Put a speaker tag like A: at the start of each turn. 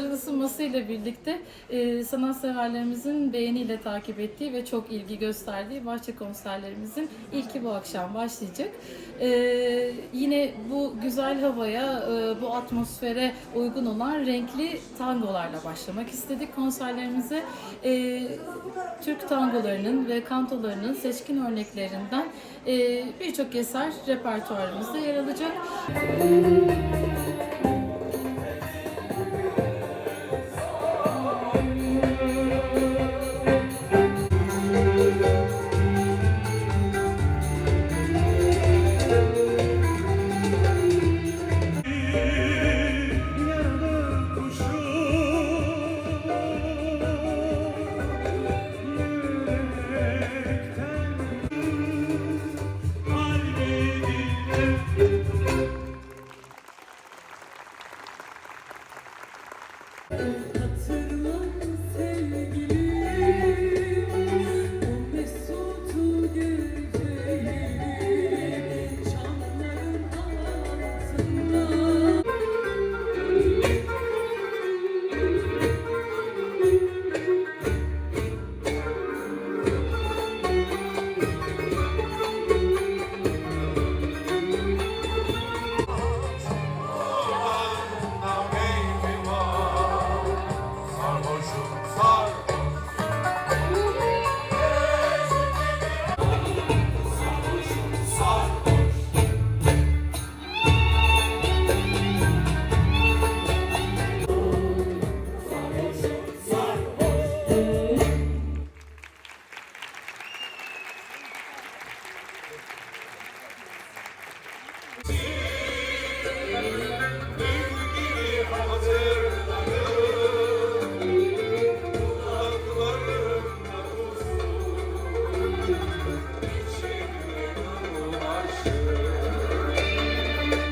A: Havaların ısınmasıyla birlikte e, sanatseverlerimizin beğeniyle takip ettiği ve çok ilgi gösterdiği bahçe konserlerimizin ilki bu akşam başlayacak. E, yine bu güzel havaya, e, bu atmosfere uygun olan renkli tangolarla başlamak istedik konserlerimize. E, Türk tangolarının ve kantolarının seçkin örneklerinden e, birçok eser repertuarımızda yer alacak.
B: Yarın kalbimde
C: Sevgi hazır.